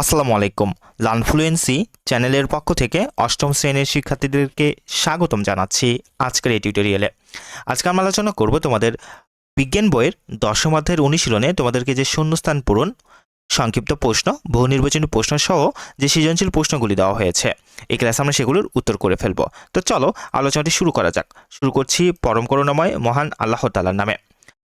আসসালামু আলাইকুম। লানফ্লুয়েন্সি চ্যানেলের পক্ষ থেকে অষ্টম শ্রেণির শিক্ষার্থীদেরকে স্বাগতম জানাচ্ছি আজকের এই টিউটোরিয়ালে। আজকে আমরা আলোচনা করব তোমাদের বিজ্ঞান বইয়ের দশম অধ্যায়ের অনুশীলনে তোমাদেরকে যে শূন্যস্থান পূরণ, সংক্ষিপ্ত প্রশ্ন, বহু নির্বাচনী প্রশ্ন সহ যে সৃজনশীল প্রশ্নগুলি দেওয়া হয়েছে, এই ক্লাসে আমরা সেগুলোর উত্তর করে ফেলব। তো চলো আলোচনাটি শুরু করা যাক। শুরু করছি পরম করুণাময় মহান আল্লাহ তালার নামে।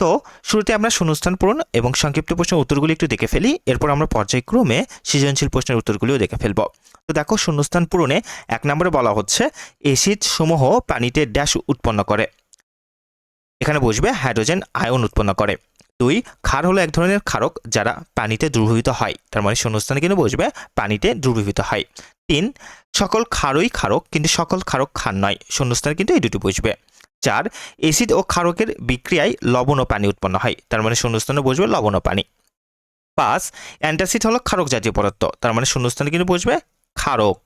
তো শুরুতে আমরা শূন্যস্থান পূরণ এবং সংক্ষিপ্ত প্রশ্নের উত্তরগুলি একটু দেখে ফেলি। এরপর আমরা পর্যায়ক্রমে সৃজনশীল প্রশ্নের উত্তরগুলিও দেখে ফেলব। তো দেখো, শূন্যস্থান পূরণে এক নম্বরে বলা হচ্ছে, এসিড সমূহ পানিতে ড্যাশ উৎপন্ন করে। এখানে বসবে, হাইড্রোজেন আয়ন উৎপন্ন করে। দুই, ক্ষার হলো এক ধরনের ক্ষারক যারা পানিতে দ্রবীভূত হয়। তার মানে শূন্যস্থানে কিন্তু বসবে, পানিতে দ্রবীভূত হয়। তিন, সকল ক্ষারই ক্ষারক, কিন্তু সকল ক্ষারক ক্ষার নয়। শূন্যস্থানে কিন্তু এই দুটি বসবে। চার, এসিড ও ক্ষারকের বিক্রিয়ায় লবণ ও পানি উৎপন্ন হয়। তার মানে শূন্যস্থানে বসবে লবণ ও পানি। পাঁচ, অ্যান্টাসিড হলো ক্ষারক জাতীয় পদার্থ। তার মানে শূন্যস্থানে কিন্তু বসবে ক্ষারক।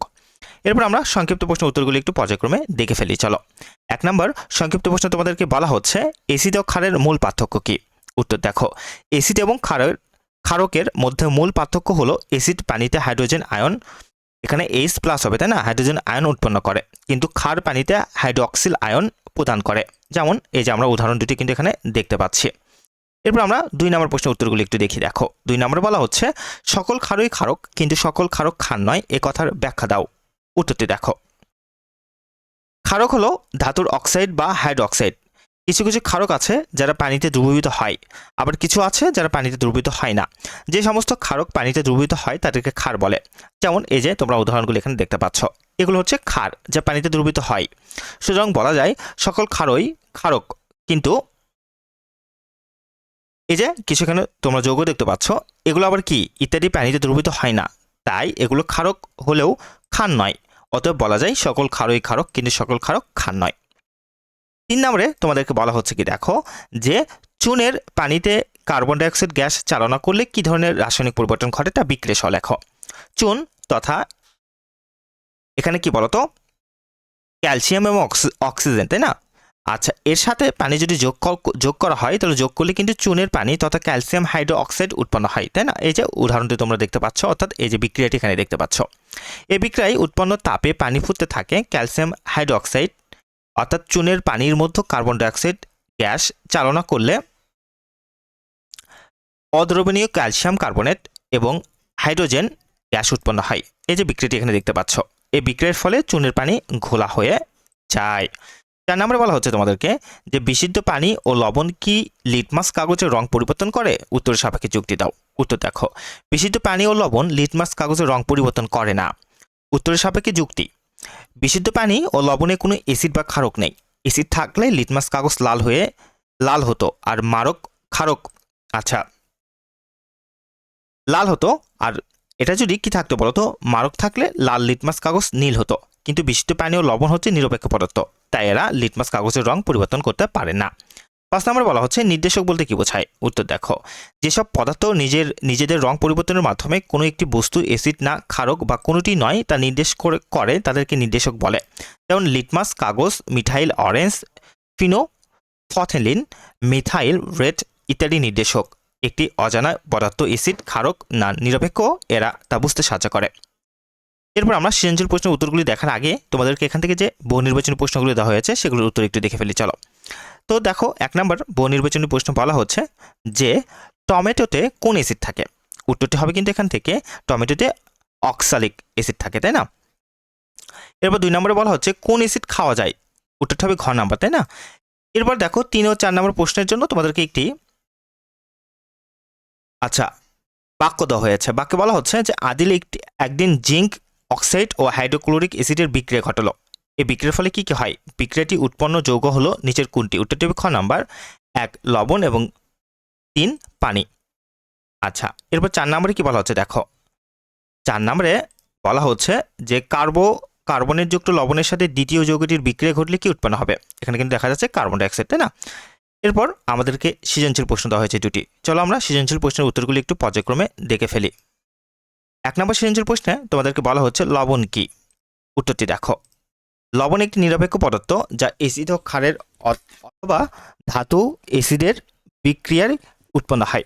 এরপর আমরা সংক্ষিপ্ত প্রশ্ন উত্তরগুলি একটু পর্যায়ক্রমে দেখে ফেলি, চলো। এক নম্বর, সংক্ষিপ্ত প্রশ্ন তোমাদেরকে বলা হচ্ছে, এসিড ও ক্ষারের মূল পার্থক্য কি? উত্তর দেখো, এসিড এবং ক্ষারের, ক্ষারকের মধ্যে মূল পার্থক্য হলো এসিড পানিতে হাইড্রোজেন, আয়ন এখানে এইচ প্লাস হবে, তাই না? হাইড্রোজেন আয়ন উৎপন্ন করে, কিন্তু ক্ষার পানিতে হাইড্রোক্সিল আয়ন প্রদান করে। যেমন এই যে আমরা উদাহরণ দুটি কিন্তু এখানে দেখতে পাচ্ছি। এরপর আমরা দুই নম্বর প্রশ্নের উত্তরগুলি একটু দেখি, দেখো। দুই নম্বরে বলা হচ্ছে, সকল ক্ষারই ক্ষারক, কিন্তু সকল ক্ষারক ক্ষার নয়, এ কথার ব্যাখ্যা দাও। উত্তরটি দেখো। ক্ষারক হলো ধাতুর অক্সাইড বা হাইড্রোক্সাইড কিছু কিছু ক্ষারক আছে যারা পানিতে দ্রবীভূত হয়। আবার কিছু আছে যারা পানিতে দ্রবীভূত হয় না। যে সমস্ত ক্ষারক পানিতে দ্রবীভূত হয় তাদেরকে ক্ষার বলে। যেমন এই যে তোমরা উদাহরণগুলো এখানে দেখতে পাচ্ছ। এগুলো হচ্ছে ক্ষার যা পানিতে দ্রবীভূত হয়। সুতরাং বলা যায় সকল ক্ষারই ক্ষারক। কিন্তু এই যে কিছু এখানে তোমরা যৌগ দেখতে পাচ্ছ। এগুলো আবার কি? ইত্যাদি পানিতে দ্রবীভূত হয় না। তাই এগুলো ক্ষারক হলেও ক্ষার নয়। অতএব বলা যায় সকল ক্ষারই ক্ষারক, কিন্তু সকল ক্ষারক ক্ষার নয়। তিন নম্বরে তোমাদেরকে বলা হচ্ছে কি, দেখো যে চুনের পানিতে কার্বন ডাইঅক্সাইড গ্যাস চালনা করলে কি ধরনের রাসায়নিক পরিবর্তন ঘটে তা বিক্রেষ লেখো। চুন তথা এখানে কি বলতো? ক্যালসিয়াম এবং অক্সিজেন, তাই না? আচ্ছা এর সাথে পানি যদি যোগ যোগ করা হয়, তাহলে যোগ করলে কিন্তু চুনের পানি তথা ক্যালসিয়াম হাইড্রো অক্সাইড উৎপন্ন হয়, তাই না? এই যে উদাহরণটি তোমরা দেখতে পাচ্ছ, অর্থাৎ এই যে বিক্রিয়াটি এখানে দেখতে পাচ্ছ। এই বিক্রিয়ায় উৎপন্ন তাপে পানি ফুটতে থাকে, ক্যালসিয়াম হাইড্রো অক্সাইড অর্থাৎ চুনের পানির মধ্যে কার্বন ডাইঅক্সাইড গ্যাস চালনা করলে অদ্রবণীয় ক্যালসিয়াম কার্বনেট এবং হাইড্রোজেন গ্যাস উৎপন্ন হয়। এই যে বিক্রিয়াটি এখানে দেখতে পাচ্ছ, এই বিক্রিয়ার ফলে চুনের পানি ঘোলা হয়ে যায়। চার নম্বরে বলা হচ্ছে তোমাদেরকে যে বিশুদ্ধ পানি ও লবণ কি লিটমাস কাগজের রং পরিবর্তন করে? উত্তর সাপেক্ষে যুক্তি দাও। উত্তর দেখো, বিশুদ্ধ পানি ও লবণ লিটমাস কাগজের রং পরিবর্তন করে না। উত্তরের সাপেক্ষে যুক্তি বিশুদ্ধ পানি ও লবণে কোনো অ্যাসিড বা ক্ষারক নেই। অ্যাসিড থাকলে লিটমাস কাগজ লাল হয়ে লাল হতো আর মারক ক্ষারক আচ্ছা। লাল হতো আর এটা যদি কি থাকতো বলতো? মারক থাকলে লাল লিটমাস কাগজ নীল হতো। কিন্তু বিশুদ্ধ পানি ও লবণ হচ্ছে নিরপেক্ষ পদার্থ, তাই এরা লিটমাস কাগজের রং পরিবর্তন করতে পারে না। পাঁচ নম্বর বলা হচ্ছে, নির্দেশক বলতে কি বোঝায়? উত্তর দেখো। যেসব পদার্থ নিজের, নিজেদের রং পরিবর্তনের মাধ্যমে কোনো একটি বস্তু অ্যাসিড না, ক্ষারক বা কোনোটি নয়, তা নির্দেশ করে তাদেরকে নির্দেশক বলে। যেমন লিটমাস, কাগজ methyl orange, phenolphthalein, methyl, red ইত্যাদি নির্দেশক। একটি অজানা পদার্থ অ্যাসিড ক্ষারক না, নিরপেক্ষ, এরা তা বুঝতে সাহায্য করে। এরপর আমরা সৃজনশীল প্রশ্নের উত্তরগুলি দেখার আগে তোমাদেরকে এখান থেকে যে বহু নির্বাচনী প্রশ্নগুলি দেওয়া হয়েছে, সেগুলোর উত্তর একটু দেখে ফেলি। চলো। তো দেখো, এক নম্বর বহু নির্বাচনী প্রশ্ন বলা হচ্ছে যে, টমেটোতে কোন অ্যাসিড থাকে? উত্তরটি হবে কিন্তু এখান থেকে, টমেটোতে অক্সালিক অ্যাসিড থাকে, তাই না? এরপর দুই নম্বরে বলা হচ্ছে কোন অ্যাসিড খাওয়া যায়? উত্তরটি হবে ঘ নাম্বার, তাই না? এরপর দেখো, তিন ও চার নম্বর প্রশ্নের জন্য তোমাদেরকে একটি আচ্ছা বাক্য দেওয়া হয়েছে। বাক্যে বলা হচ্ছে যে, আদিল একটি, একদিন জিঙ্ক অক্সাইড ও হাইড্রোক্লোরিক অ্যাসিডের বিক্রিয়া ঘটালো। এই বিক্রিয়ার ফলে কি কি হয়? বিক্রিয়াটি উৎপন্ন যৌগ হলো নিচের কোনটি? উত্তরটি খ নাম্বার। এক, লবণ এবং তিন, পানি। আচ্ছা এরপর চার নম্বরে কি বলা হচ্ছে? দেখো, চার নম্বরে বলা হচ্ছে যে কার্বো, কার্বনের যুক্ত লবণের সাথে দ্বিতীয় যৌগটির বিক্রিয়া ঘটলে কি উৎপন্ন হবে? এখানে কিন্তু দেখা যাচ্ছে কার্বন ডাইঅক্সাইড, তাই না? এরপর আমাদেরকে সৃজনশীল প্রশ্ন দেওয়া হয়েছে দুটি। চলো আমরা সৃজনশীল প্রশ্নের উত্তরগুলি একটু পর্যায়ক্রমে দেখে ফেলি। এক নম্বর সৃজনশীল প্রশ্নে তোমাদেরকে বলা হচ্ছে লবণ কি? উত্তরটি দেখো লবণ একটি নিরপেক্ষ পদার্থ যা এসিড ও ক্ষারের অথবা ধাতু এসিডের বিক্রিয়ার উৎপন্ন হয়।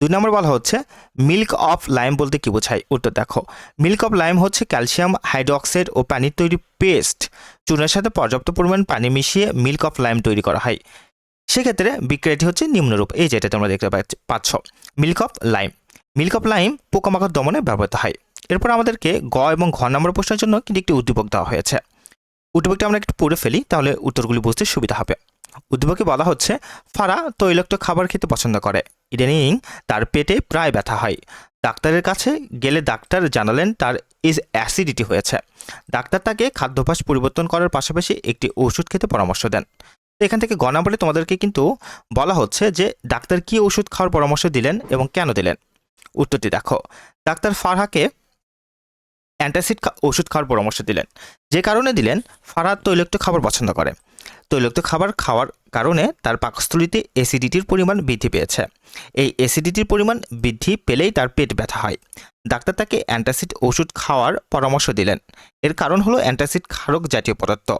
দুই নম্বর বলা হচ্ছে, মিল্ক অফ লাইম বলতে কি বোঝায়? উত্তর দেখো, মিল্ক অফ লাইম হচ্ছে ক্যালসিয়াম হাইড্রোক্সাইড ও পানির তৈরি পেস্ট, চুনের সাথে পর্যাপ্ত পরিমাণ পানি মিশিয়ে মিল্ক অফ লাইম তৈরি করা হয়। সেক্ষেত্রে বিক্রিয়াটি হচ্ছে নিম্নরূপ, এই যেটা তোমরা দেখতে পাচ্ছ- milk of lime milk of lime পোকামাকড় দমনে ব্যবহৃত হয়। এরপর আমাদেরকে গ এবং ঘ নম্বর প্রশ্নের জন্য কিন্তু একটি উদ্দীপক দেওয়া হয়েছে। উদ্দীপকটা আমরা একটু পড়ে ফেলি, তাহলে উত্তরগুলি বুঝতে সুবিধা হবে। উদ্দীপকে বলা হচ্ছে, ফারা তৈলাক্ত খাবার খেতে পছন্দ করে। ইদানিং তার পেটে প্রায় ব্যথা হয়। ডাক্তারের কাছে গেলে ডাক্তার জানালেন তার ইজ অ্যাসিডিটি হয়েছে। ডাক্তার তাকে খাদ্যাভ্যাস পরিবর্তন করার পাশাপাশি একটি ওষুধ খেতে পরামর্শ দেন। তো এখান থেকে গ নম্বরে তোমাদেরকে কিন্তু বলা হচ্ছে যে, ডাক্তার কি ওষুধ খাওয়ার পরামর্শ দিলেন এবং কেন দিলেন? উত্তরটি দেখো। ডাক্তার ফারহাকে অ্যান্টাসিড ওষুধ খাওয়ার পরামর্শ দিলেন। যে কারণে দিলেন, ফারাদ তৈলাক্ত খাবার পছন্দ করে। তৈলাক্ত খাবার খাওয়ার কারণে তার পাকস্থলিতে অ্যাসিডিটির পরিমাণ বৃদ্ধি পেয়েছে। এই অ্যাসিডিটির পরিমাণ বৃদ্ধি পেলেই তার পেট ব্যথা হয়। ডাক্তার তাকে অ্যান্টাসিড ওষুধ খাওয়ার পরামর্শ দিলেন। এর কারণ হলো অ্যান্টাসিড ক্ষারক জাতীয় পদার্থ।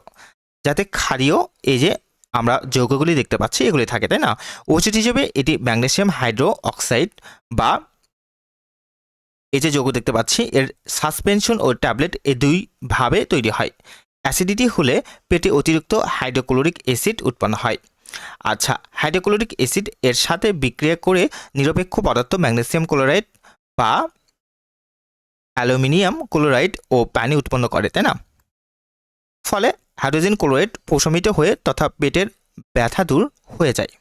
যাতে ক্ষারীয়, এই যে আমরা যৌগগুলি দেখতে পাচ্ছি, এগুলি থাকে, তাই না? ওষুধ হিসেবে এটি ম্যাগনেসিয়াম হাইড্রো অক্সাইড বা এই যে যৌগ দেখতে পাচ্ছি, এর সাসপেনশন ও ট্যাবলেট এই দুইভাবে তৈরি হয়। অ্যাসিডিটি হলে পেটে অতিরিক্ত হাইড্রোক্লোরিক অ্যাসিড উৎপন্ন হয়। আচ্ছা হাইড্রোক্লোরিক অ্যাসিড এর সাথে বিক্রিয়া করে নিরপেক্ষ পদার্থ ম্যাগনেসিয়াম ক্লোরাইড বা অ্যালুমিনিয়াম ক্লোরাইড ও পানি উৎপন্ন করে, তাই না? ফলে হাইড্রোজেন ক্লোরাইড প্রশমিত হয়ে তথা পেটের ব্যথা দূর হয়ে যায়।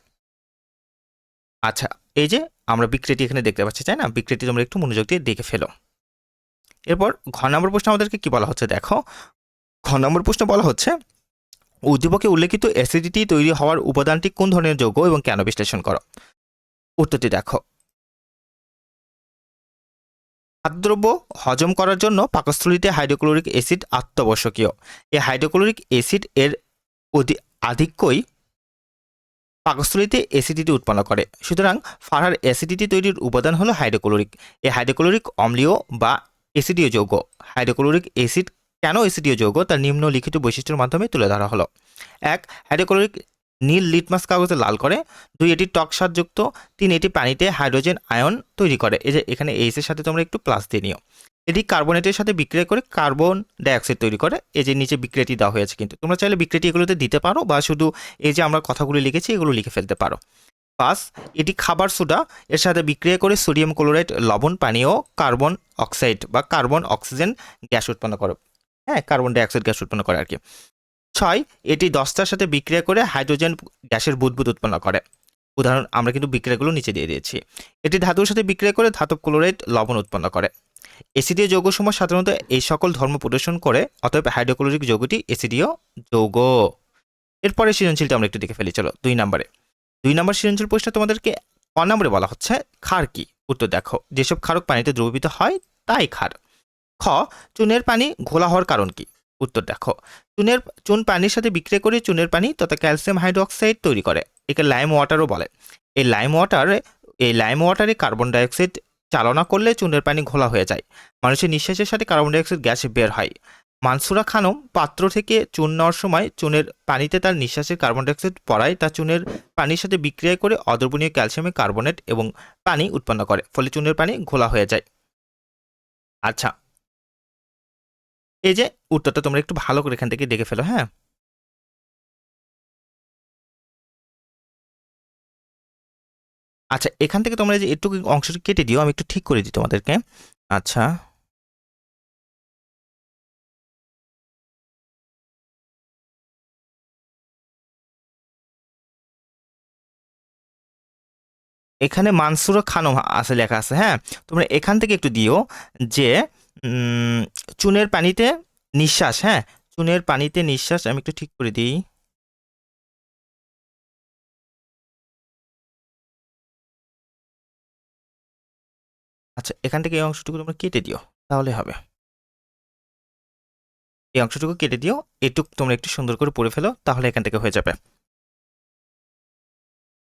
আচ্ছা এই যে আমরা বিক্রিয়াটি এখানে দেখতে পাচ্ছি, তাই না? বিক্রিয়াটি তোমরা একটু মনোযোগ দিয়ে দেখে ফেলো। এরপর ঘ নম্বর প্রশ্ন আমাদেরকে কি বলা হচ্ছে? দেখো, ঘ নম্বর প্রশ্ন বলা হচ্ছে, উদ্দীপকে উল্লেখিত অ্যাসিডিটি তৈরি হওয়ার উপাদানটি কোন ধরনের যৌগ এবং কেন বিশ্লেষণ করো? উত্তরটি দেখো, খাদ্যদ্রব্য হজম করার জন্য পাকস্থলিতে হাইড্রোক্লোরিক অ্যাসিড অত্যাবশ্যকীয় এই হাইড্রোক্লোরিক অ্যাসিড এর অধি- আধিক্যই পাকস্থলিতে অ্যাসিডিটি উৎপন্ন করে। সুতরাং ফারার অ্যাসিডিটি তৈরির উপাদান হলো হাইড্রোক্লোরিক এই হাইড্রোক্লোরিক অম্লীয় বা অ্যাসিডীয় যৌগ। হাইড্রোক্লোরিক অ্যাসিড কেন অ্যাসিডীয় যৌগ? তার নিম্নলিখিত বৈশিষ্ট্যের মাধ্যমে তুলে ধরা হলো। এক হাইড্রোক্লোরিক নীল লিটমাস কাগজে লাল করে। দুই, এটি টক স্বাদযুক্ত। তিন, এটি পানিতে হাইড্রোজেন আয়ন তৈরি করে। এই যে, এখানে এইচ এর সাথে তোমরা একটু প্লাস দিয়ে নিও। এটি কার্বনেটের সাথে বিক্রিয়া করে কার্বন ডাইঅক্সাইড তৈরি করে, এই যে নিচে বিক্রিয়াটি দেওয়া হয়েছে কিন্তু। তোমরা চাইলে বিক্রিয়াটি এগুলোতে দিতে পারো বা শুধু এই যে আমরা কথাগুলো লিখেছি এগুলো লিখে ফেলতে পারো। পাঁচ, এটি খাবার সোডা, এর সাথে বিক্রিয়া করে সোডিয়াম ক্লোরাইড, লবণ, পানীয়, কার্বন অক্সাইড বা কার্বন অক্সিজেন গ্যাস উৎপন্ন করে। হ্যাঁ কার্বন ডাইঅক্সাইড গ্যাস উৎপন্ন করে আর কি। ছয়, এটি দশটার সাথে বিক্রিয়া করে হাইড্রোজেন গ্যাসের বুদবুদ উৎপন্ন করে। উদাহরণ, আমরা কিন্তু বিক্রিয়াগুলো নিচে দিয়ে দিয়েছি। এটি ধাতুর সাথে বিক্রিয়া করে ধাতব ক্লোরাইড লবণ উৎপন্ন করে। এসিডীয় যৌগসমূহ সাধারণত এই সকল ধর্ম প্রদর্শন করে, অতএব হাইড্রোক্লোরিক যৌগটি এসিডীয় যৌগ। এরপরে সৃজনশীলটা আমরা একটু দেখে ফেলি, চলো, দুই নম্বরে। দুই নম্বর সৃজনশীল প্রশ্ন তোমাদেরকে ক নম্বরে বলা হচ্ছে, ক্ষার কি? উত্তর দেখো, যেসব ক্ষারক পানিতে দ্রবীভূত হয়, তাই ক্ষার। খ, চুনের পানি ঘোলা হওয়ার কারণ কি? উত্তর দেখো, চুনের, চুন পানির সাথে বিক্রিয়া করে চুনের পানি তথা ক্যালসিয়াম হাইড্রোক্সাইড তৈরি করে, একে লাইম ওয়াটারও বলে। এই লাইম ওয়াটারে, এই লাইম ওয়াটারে কার্বন ডাইঅক্সাইড চালনা করলে চুনের পানি ঘোলা হয়ে যায়। মানুষের নিঃশ্বাসের সাথে কার্বন ডাইঅক্সাইড গ্যাস বের হয়। মানসুরা খানম পাত্র থেকে চুন নেওয়ার সময় চুনের পানিতে তার নিঃশ্বাসের কার্বন ডাইঅক্সাইড পড়ায় তা চুনের পানির সাথে বিক্রিয়া করে অদ্রবণীয় ক্যালসিয়ামের কার্বনেট এবং পানি উৎপন্ন করে, ফলে চুনের পানি ঘোলা হয়ে যায়। আচ্ছা। এই যে উত্তরটা তোমরা একটু ভালো করে এখান থেকে দেখে ফেলো হ্যাঁ? আচ্ছা এখান থেকে তোমরা যে একটু অংশটি কেটে দিও, আমি একটু ঠিক করে দিই তোমাদেরকে। আচ্ছা। এখানে মানসুর খানম আছে, লেখা আছে হ্যাঁ? তোমরা এখান থেকে একটু দিও যে চুনের পানিতে নিঃশ্বাস হ্যাঁ? চুনের পানিতে নিঃশ্বাস, আমি একটু ঠিক করে দিই। আচ্ছা এখান থেকে এই অংশটুকু তোমরা কেটে দিও, তাহলে হবে। এই অংশটুকু কেটে দিও, এটুক তোমরা একটু সুন্দর করে পড়ে ফেলো, তাহলে এখান থেকে হয়ে যাবে।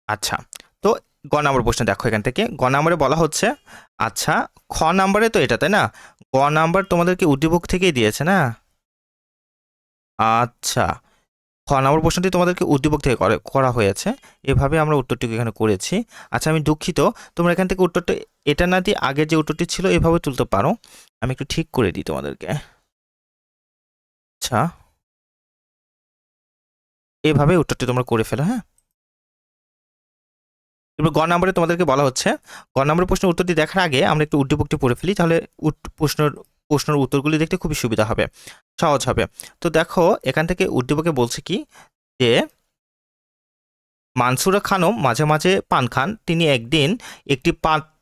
আচ্ছা তো গ নম্বর প্রশ্ন দেখো এখান থেকে। গ নম্বরে বলা হচ্ছে আচ্ছা খ নম্বরে তো এটা, তাই না? গ নাম্বার তোমাদেরকে উদ্দীপক থেকেই দিয়েছে না? আচ্ছা খ নম্বর প্রশ্নটি তোমাদেরকে উদ্দীপক থেকে করে- হয়েছে। এভাবে আমরা উত্তরটিকে এখানে করেছি। আচ্ছা আমি দুঃখিত, তোমরা এখান থেকে উত্তরটা এটা না দিয়ে আগে যে উত্তরটি ছিল এভাবে তুলতে পারো। আমি একটু ঠিক করে দিই তোমাদেরকে। আচ্ছা। এভাবে উত্তরটি তোমরা করে ফেলো হ্যাঁ? এবার গ নম্বরে তোমাদেরকে বলা হচ্ছে, গ নম্বরের প্রশ্নের উত্তরটি দেখার আগে আমরা একটু উদ্দীপকটি পড়ে ফেলি, তাহলে প্রশ্নের প্রশ্নের উত্তরগুলি দেখতে খুবই সুবিধা হবে, সহজ হবে। তো দেখো, এখান থেকে উদ্দীপকে বলছে কি, যে মানসুরা খানম মাঝে মাঝে পান খান। তিনি একদিন একটি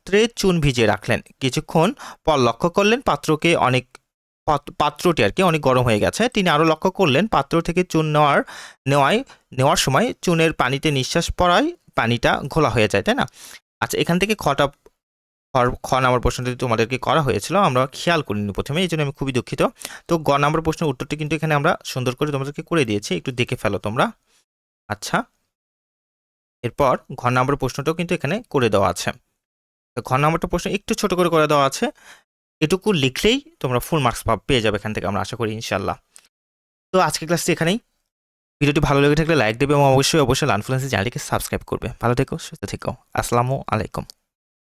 পাত্রে চুন ভিজিয়ে রাখলেন। কিছুক্ষণ পর লক্ষ্য করলেন পাত্রকে অনেক পাত- পাত্রটি আর কি অনেক গরম হয়ে গেছে। তিনি আরও লক্ষ্য করলেন পাত্র থেকে চুন নেওয়ার, নেওয়ায়, নেওয়ার সময় চুনের পানিতে নিঃশ্বাস পড়ায় পানিটা ঘোলা হয়ে যায়, তাই না? আচ্ছা এখান থেকে খটা খ নম্বর প্রশ্নটি তোমাদেরকে করা হয়েছিল, আমরা খেয়াল করিনি প্রথমে, এই জন্য আমি খুবই দুঃখিত। তো গ নম্বর প্রশ্নের উত্তরটি কিন্তু এখানে আমরা সুন্দর করে তোমাদেরকে করে দিয়েছি, একটু দেখে ফেলো তোমরা। আচ্ছা এরপর ঘ নম্বর প্রশ্নটাও কিন্তু এখানে করে দেওয়া আছে। ঘ নম্বরটা প্রশ্ন একটু ছোট করে করে দেওয়া আছে। এটুকু লিখলেই তোমরা ফুল মার্কস পেয়ে যাবে এখান থেকে আমরা আশা করি ইনশাল্লাহ তো আজকে ক্লাসটি এখানেই। ভিডিওটি ভালো লেগে থাকলে লাইক দেবে এবং অবশ্যই অবশ্যই লানফ্লুয়েন্সি চ্যানেলটিকে সাবস্ক্রাইব করবে। ভালো থেকো, সুস্থ থেকো। আসসালামু আলাইকুম।